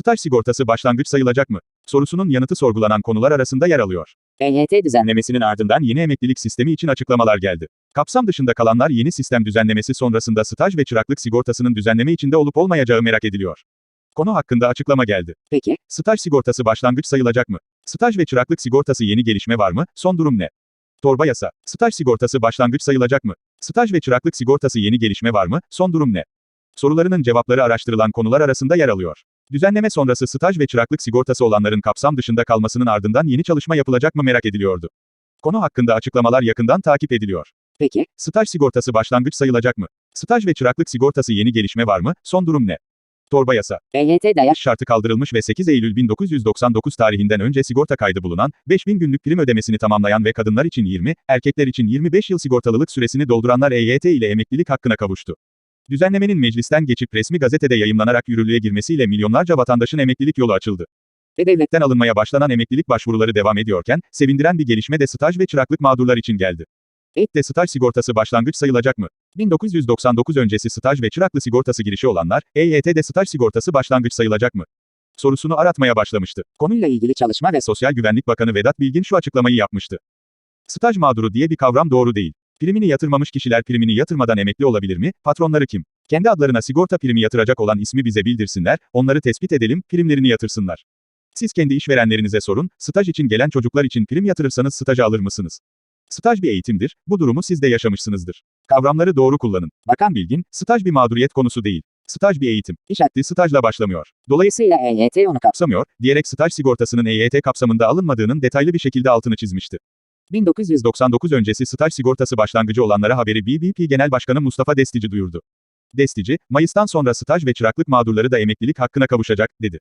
Staj sigortası başlangıç sayılacak mı? Sorusunun yanıtı sorgulanan konular arasında yer alıyor. EYT düzenleme Düzenlemesinin ardından yeni emeklilik sistemi için açıklamalar geldi. Kapsam dışında kalanlar yeni sistem düzenlemesi sonrasında staj ve çıraklık sigortasının düzenleme içinde olup olmayacağı merak ediliyor. Konu hakkında açıklama geldi. Peki, Staj sigortası başlangıç sayılacak mı? Staj ve çıraklık sigortası yeni gelişme var mı? Son durum ne? Torba yasa. Staj sigortası başlangıç sayılacak mı? Staj ve çıraklık sigortası yeni gelişme var mı? Son durum ne? Sorularının cevapları araştırılan konular arasında yer alıyor. Düzenleme sonrası staj ve çıraklık sigortası olanların kapsam dışında kalmasının ardından yeni çalışma yapılacak mı merak ediliyordu. Konu hakkında açıklamalar yakından takip ediliyor. peki, Staj sigortası başlangıç sayılacak mı? Staj ve çıraklık sigortası yeni gelişme var mı? Son durum ne? Torba yasa. EYT yaş şartı kaldırılmış ve 8 Eylül 1999 tarihinden önce sigorta kaydı bulunan, 5000 günlük prim ödemesini tamamlayan ve kadınlar için 20, erkekler için 25 yıl sigortalılık süresini dolduranlar EYT ile emeklilik hakkına kavuştu. Düzenlemenin meclisten geçip resmi gazetede yayımlanarak yürürlüğe girmesiyle milyonlarca vatandaşın emeklilik yolu açıldı. Ve devletten alınmaya başlanan emeklilik başvuruları devam ediyorken, sevindiren bir gelişme de staj ve çıraklık mağdurlar için geldi. EYT de staj sigortası başlangıç sayılacak mı? 1999 öncesi staj ve çıraklı sigortası girişi olanlar, EYT'de staj sigortası başlangıç sayılacak mı? Sorusunu aratmaya başlamıştı. konuyla ilgili çalışma ve Sosyal Güvenlik Bakanı Vedat Bilgin şu açıklamayı yapmıştı. Staj mağduru diye bir kavram doğru değil. Primini yatırmamış kişiler primini yatırmadan emekli olabilir mi? Patronları kim? Kendi adlarına sigorta primi yatıracak olan ismi bize bildirsinler, onları tespit edelim, primlerini yatırsınlar. Siz kendi işverenlerinize sorun, staj için gelen çocuklar için prim yatırırsanız staja alır mısınız? Staj bir eğitimdir, bu durumu siz de yaşamışsınızdır. Kavramları doğru kullanın. Bakan Bilgin, staj bir mağduriyet konusu değil. Staj bir eğitim. İş akdi stajla başlamıyor. Dolayısıyla EYT onu kapsamıyor, diyerek staj sigortasının EYT kapsamında alınmadığının detaylı bir şekilde altını çizmişti. 1999 öncesi staj sigortası başlangıcı olanlara haberi BBP Genel Başkanı Mustafa Destici duyurdu. Destici, Mayıs'tan sonra staj ve çıraklık mağdurları da emeklilik hakkına kavuşacak, dedi.